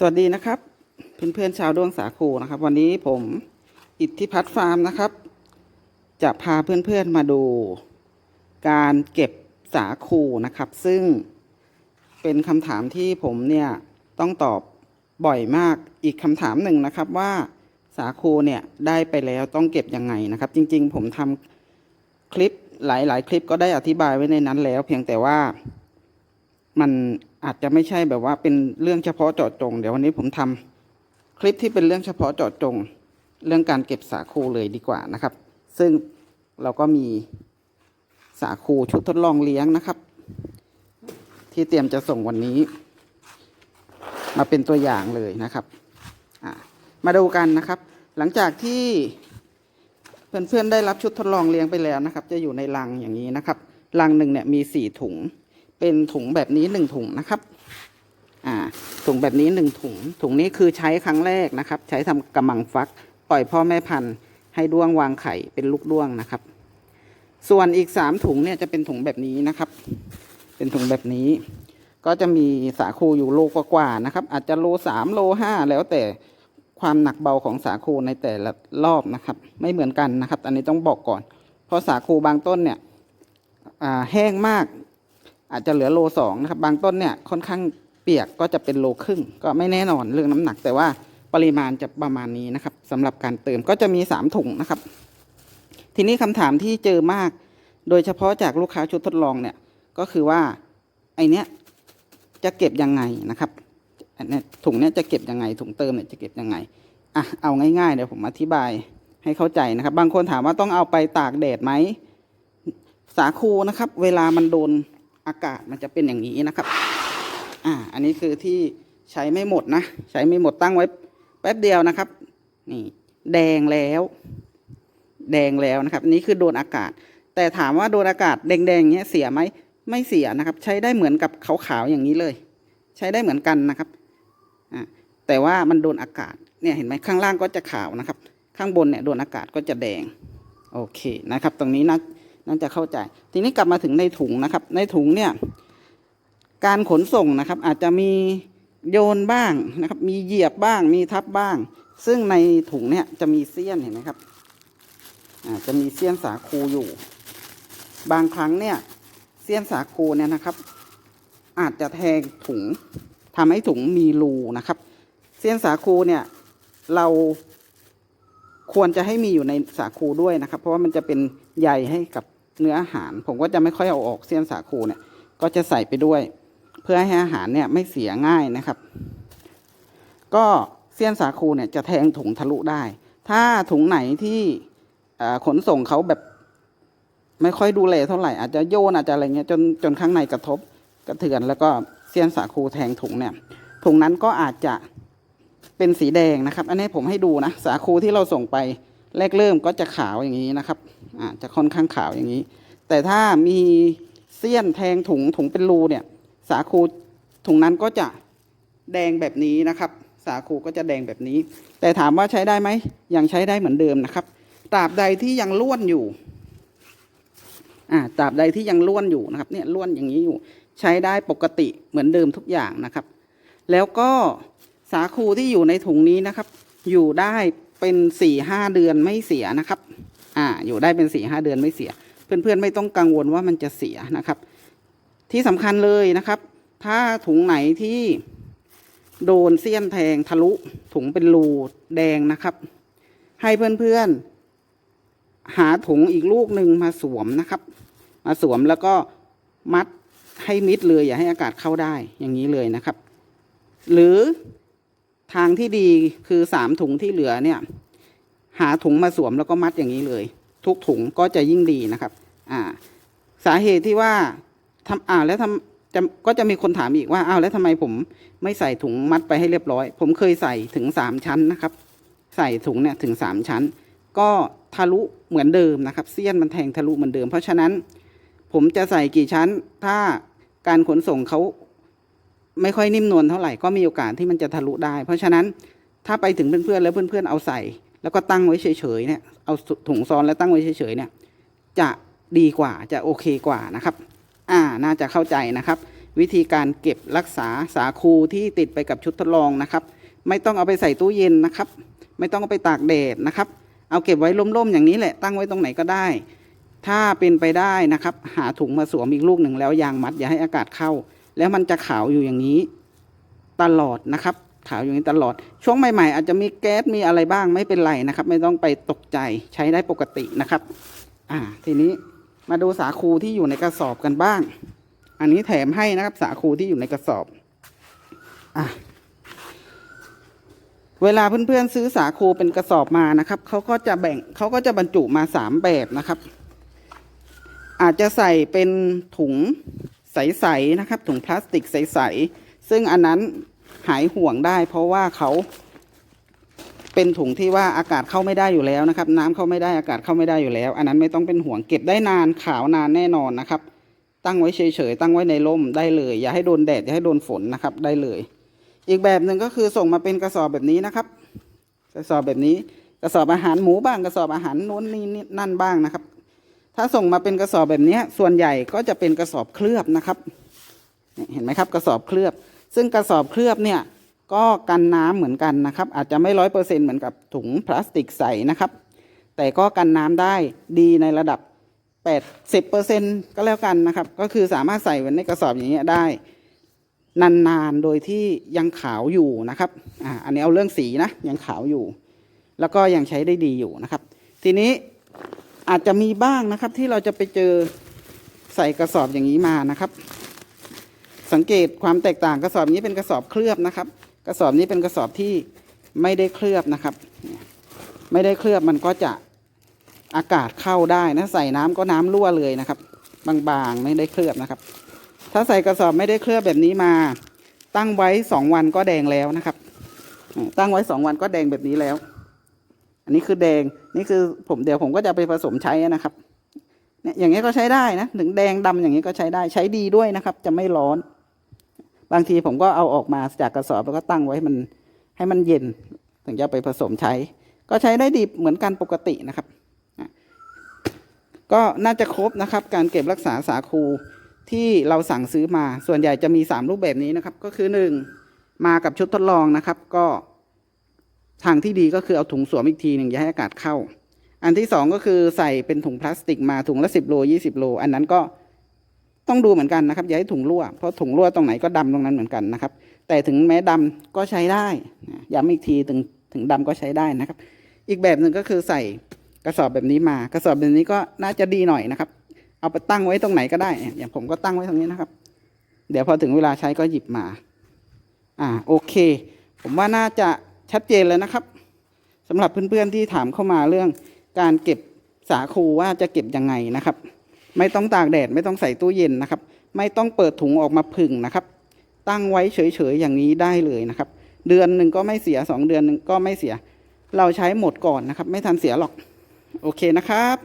สวัสดีนะครับเพื่อนๆชาวดวงสาคูนะครับ วันนี้ผมอิทธิพัฒน์ฟาร์มนะครับ จะพาเพื่อนๆมาดู การเก็บสาคูนะครับ ซึ่งเป็นคำถามที่ผมเนี่ยต้องตอบบ่อยมากอีกคำถามหนึ่งนะครับว่าสาคูเนี่ยได้ไปแล้วต้องเก็บยังไงนะครับ จริงๆ ผมทำคลิปหลายๆ คลิปก็ได้อธิบายไว้ในนั้นแล้ว เพียงแต่ว่ามัน อาจจะไม่ใช่แบบว่าเป็นเรื่องเฉพาะเจาะจง เดี๋ยววันนี้ผมทำคลิปที่เป็นเรื่องเฉพาะเจาะจง เรื่องการเก็บสาคูเลยดีกว่านะครับ ซึ่งเราก็มีสาคูชุดทดลองเลี้ยงนะครับ ที่เตรียมจะส่งวันนี้ มาเป็นตัวอย่างเลยนะครับมาดูกันนะครับ หลังจากที่เพื่อนๆได้รับชุดทดลองเลี้ยงไปแล้วนะครับ จะอยู่ในลังอย่างนี้นะครับลังหนึ่งเนี่ยมีสี่ถุง เป็นถุงแบบนี้หนึ่งถุงนะครับอ่าถุงแบบนี้หนึ่งถุง ถุงนี้คือใช้ครั้งแรกนะครับ ใช้ทำกระมังฟัก ปล่อยพ่อแม่พันธุ์ ให้ด้วงวางไข่เป็นลูกด้วงนะครับ ส่วนอีกสามถุงเนี่ยจะเป็นถุงแบบนี้นะครับ เป็นถุงแบบนี้ ก็จะมีสาคูอยู่โลกว่าๆนะครับ อาจจะโลสามโลห้าแล้วแต่ความหนักเบาของสาคูในแต่ละรอบนะครับ ไม่เหมือนกันนะครับ อันนี้ต้องบอกก่อน เพราะสาคูบางต้นเนี่ยแห้งมาก อาจจะเหลือโลสองนะครับ บางต้นเนี่ยค่อนข้างเปียกก็จะเป็นโลครึ่ง ก็ไม่แน่นอนเรื่องน้ำหนัก แต่ว่าปริมาณจะประมาณนี้นะครับสำหรับการเติมก็จะมีสามถุงนะครับ ทีนี้คำถามที่เจอมาก โดยเฉพาะจากลูกค้าชุดทดลองเนี่ยก็คือว่าไอเนี้ยจะเก็บยังไงนะครับถุงเนี้ยจะเก็บยังไง ถุงเติมเนี่ยจะเก็บยังไงอะเอาง่ายๆเดี๋ยวผมอธิบายให้เข้าใจนะครับ บางคนถามว่าต้องเอาไปตากแดดไหมสาคูนะครับ เวลามันโดน อากาศมันจะเป็นอย่างนี้นะครับ อ่า อันนี้คือที่ใช้ไม่หมดนะ ใช้ไม่หมดตั้งไว้แป๊บเดียวนะครับ นี่ แดงแล้ว แดงแล้วนะครับอันนี้คือโดนอากาศ แต่ถามว่าโดนอากาศแดงๆอย่างเงี้ยเสียไหม ไม่เสียนะครับ ใช้ได้เหมือนกับขาวๆอย่างนี้เลย ใช้ได้เหมือนกันนะครับ อ่า แต่ว่ามันโดนอากาศ เนี่ยเห็นไหมข้างล่างก็จะขาวนะครับ ข้างบนเนี่ยโดนอากาศก็จะแดง โอเคนะครับ ตรงนี้นะ น่าจะเข้าใจ ทีนี้กลับมาถึงในถุงนะครับ ในถุงเนี่ยการขนส่งนะครับอาจจะมีโยนบ้างนะครับมีเหยียบบ้างมีทับบ้าง ซึ่งในถุงเนี่ยจะมีเสี้ยนเห็นไหมครับอาจะมีเสี้ยนสาคูอยู่ บางครั้งเนี่ยเสี้ยนสาคูเนี่ยนะครับ อาจจะแทงถุงทำให้ถุงมีรูนะครับ เสี้ยนสาคูเนี่ยเราควรจะให้มีอยู่ในสาคูด้วยนะครับ เพราะว่ามันจะเป็นใยให้กับ เนื้ออาหาร ผมก็จะไม่ค่อยเอาออกเสี้ยนสาคูเนี่ย ก็จะใส่ไปด้วย เพื่อให้อาหารเนี่ยไม่เสียง่ายนะครับ ก็เสี้ยนสาคูเนี่ยจะแทงถุงทะลุได้ ถ้าถุงไหนที่ขนส่งเขาแบบไม่ค่อยดูแลเท่าไหร่อาจจะโยนอาจจะอะไรเงี้ยจนจนข้างในกระทบกระเทือนแล้วก็เสี้ยนสาคูแทงถุงเนี่ยถุงนั้นก็อาจจะเป็นสีแดงนะครับ อันนี้ผมให้ดูนะ สาคูที่เราส่งไปแรกเริ่มก็จะขาวอย่างนี้นะครับ จะค่อนข้างขาวอย่างนี้ แต่ถ้ามีเสี้ยนแทงถุงถุงเป็นรูเนี่ย สาคูถุงนั้นก็จะแดงแบบนี้นะครับ สาคูก็จะแดงแบบนี้ แต่ถามว่าใช้ได้ไหมยังใช้ได้เหมือนเดิมนะครับตราบใดที่ยังล้วนอยู่อ่าตราบใดที่ยังล้วนอยู่นะครับเนี่ยล้วนอย่างนี้อยู่ ใช้ได้ปกติเหมือนเดิมทุกอย่างนะครับ แล้วก็สาคูที่อยู่ในถุงนี้นะครับ อยู่ได้เป็นสี่ห้าเดือนไม่เสียนะครับ อ่าอยู่ได้เป็นสี่ห้าเดือนไม่เสีย เพื่อนๆไม่ต้องกังวลว่ามันจะเสียนะครับ ที่สำคัญเลยนะครับ ถ้าถุงไหนที่โดนเสี้ยนแทงทะลุถุงเป็นรูแดงนะครับ ให้เพื่อนๆ หาถุงอีกลูกหนึ่งมาสวมนะครับ มาสวมแล้วก็มัดให้มิดเลยอย่าให้อากาศเข้าได้อย่างนี้เลยนะครับ หรือทางที่ดีคือสามถุงที่เหลือเนี่ย หาถุงมาสวมแล้วก็มัดอย่างนี้เลย ทุกถุงก็จะยิ่งดีนะครับ อ่า สาเหตุที่ว่าทำอ่าแล้วทำจะก็จะมีคนถามอีกว่าอ้าวแล้วทำไมผมไม่ใส่ถุงมัดไปให้เรียบร้อย ผมเคยใส่ถึงสามชั้นนะครับ ใส่ถุงเนี่ยถึงสามชั้น ก็ทะลุเหมือนเดิมนะครับเสี้ยนมันแทงทะลุเหมือนเดิม เพราะฉะนั้น ผมจะใส่กี่ชั้น ถ้าการขนส่งเขาไม่ค่อยนิ่มนวลเท่าไหร่ก็มีโอกาสที่มันจะทะลุได้ เพราะฉะนั้นถ้าไปถึงเพื่อนๆแล้วเพื่อนๆเอาใส่ แล้วก็ตั้งไว้เฉยๆเนี่ยเอาถุงซ้อนแล้วตั้งไว้เฉยๆเนี่ยจะดีกว่าจะโอเคกว่านะครับ อ่าน่าจะเข้าใจนะครับ วิธีการเก็บรักษาสาคูที่ติดไปกับชุดทดลองนะครับ ไม่ต้องเอาไปใส่ตู้เย็นนะครับ ไม่ต้องเอาไปตากแดดนะครับ เอาเก็บไว้ร่มๆอย่างนี้แหละตั้งไว้ตรงไหนก็ได้ ถ้าเป็นไปได้นะครับ หาถุงมาสวมอีกลูกหนึ่งแล้วยางมัดอย่าให้อากาศเข้า แล้วมันจะขาวอยู่อย่างนี้ตลอดนะครับ ขาวอย่างนี้ตลอด ช่วงใหม่ ๆ อาจจะมีแก๊สมีอะไรบ้างไม่เป็นไรนะครับ ไม่ต้องไปตกใจใช้ได้ปกตินะครับ อ่า ทีนี้มาดูสาคูที่อยู่ในกระสอบกันบ้าง อันนี้แถมให้นะครับ สาคูที่อยู่ในกระสอบ อะเวลาเพื่อนๆซื้อสาคูเป็นกระสอบมานะครับเขาก็จะแบ่งเขาก็จะบรรจุมาสามแบบนะครับ อาจจะใส่เป็นถุงใสๆนะครับ ถุงพลาสติกใสๆซึ่งอันนั้น หายห่วงได้ เพราะว่าเขาเป็นถุงที่ว่าอากาศเข้าไม่ได้อยู่แล้วนะครับ น้ำเข้าไม่ได้อากาศเข้าไม่ได้อยู่แล้ว อันนั้นไม่ต้องเป็นห่วงเก็บได้นานขาวนานแน่นอนนะครับ ตั้งไว้เฉยๆตั้งไว้ในร่มได้เลย อย่าให้โดนแดดอย่าให้โดนฝนนะครับได้เลย อีกแบบหนึ่งก็คือส่งมาเป็นกระสอบแบบนี้นะครับ กระสอบแบบนี้ กระสอบอาหารหมูบ้าง กระสอบอาหารโน้นนี่นี่นั่นบ้างนะครับ ถ้าส่งมาเป็นกระสอบแบบนี้ส่วนใหญ่ก็จะเป็นกระสอบเคลือบนะครับ เห็นไหมครับ กระสอบเคลือบ ซึ่งกระสอบเคลือบเนี่ยก็กันน้ำเหมือนกันนะครับ อาจจะไม่ร้อยเปอร์เซ็นเหมือนกับถุงพลาสติกใสนะครับ แต่ก็กันน้ำได้ดีในระดับ80เปอร์เซ็นก็แล้วกันนะครับ ก็คือสามารถใส่ไว้ในกระสอบอย่างเงี้ยได้ นานๆโดยที่ยังขาวอยู่นะครับอ่าอันนี้เอาเรื่องสีนะยังขาวอยู่ แล้วก็ยังใช้ได้ดีอยู่นะครับ ทีนี้อาจจะมีบ้างนะครับที่เราจะไปเจอใส่กระสอบอย่างนี้มานะครับ สังเกตความแตกต่างกระสอบนี้เป็นกระสอบเคลือบนะครับ กระสอบนี้เป็นกระสอบที่ไม่ได้เคลือบนะครับ ไม่ได้เคลือบมันก็จะอากาศเข้าได้นะใส่น้ำก็น้ำรั่วเลยนะครับ บางๆไม่ได้เคลือบนะครับ ถ้าใส่กระสอบไม่ได้เคลือบแบบนี้มา ตั้งไว้สองวันก็แดงแล้วนะครับ ตั้งไว้สองวันก็แดงแบบนี้แล้ว อันนี้คือแดงนี่คือผมเดี๋ยวผมก็จะไปผสมใช้นะครับเนี่ยอย่างนี้ก็ใช้ได้นะถึงแดงดำอย่างนี้ก็ใช้ได้ใช้ดีด้วยนะครับ จะไม่ร้อน บางทีผมก็เอาออกมาจากกระสอบแล้วก็ตั้งไว้ให้มันให้มันเย็น ถึงจะไปผสมใช้ ก็ใช้ได้ดีเหมือนกันปกตินะครับ ก็น่าจะครบนะครับ การเก็บรักษาสาคูที่เราสั่งซื้อมา ส่วนใหญ่จะมี 3 รูปแบบนี้นะครับ ก็คือ 1 มากับชุดทดลองนะครับ ก็ทางที่ดีก็คือเอาถุงสวมอีกทีหนึ่งอย่าให้อากาศเข้า อันที่ 2 ก็คือใส่เป็นถุงพลาสติกมาถุงละ 10 โล 20 โล อันนั้นก็ ต้องดูเหมือนกันนะครับอย่าให้ถุงรั่วเพราะถุงรั่วตรงไหนก็ดำตรงนั้นเหมือนกันนะครับ แต่ถึงแม้ดำก็ใช้ได้ย้ำอีกทีถึงถึงดำก็ใช้ได้นะครับ อีกแบบหนึ่งก็คือใส่กระสอบแบบนี้มา กระสอบแบบนี้ก็น่าจะดีหน่อยนะครับ เอาไปตั้งไว้ตรงไหนก็ได้ อย่างผมก็ตั้งไว้ตรงนี้นะครับ เดี๋ยวพอถึงเวลาใช้ก็หยิบมา อ่าโอเค ผมว่าน่าจะชัดเจนแล้วนะครับสำหรับเพื่อนๆที่ถามเข้ามาเรื่องการเก็บสาคูว่าจะเก็บยังไงนะครับ ไม่ต้องตากแดดไม่ต้องใส่ตู้เย็นนะครับ ไม่ต้องเปิดถุงออกมาผึ่งนะครับ ตั้งไว้เฉยๆอย่างนี้ได้เลยนะครับ เดือนหนึ่งก็ไม่เสียสองเดือนหนึ่งก็ไม่เสีย เราใช้หมดก่อนนะครับ ไม่ทันเสียหรอก โอเคนะครับ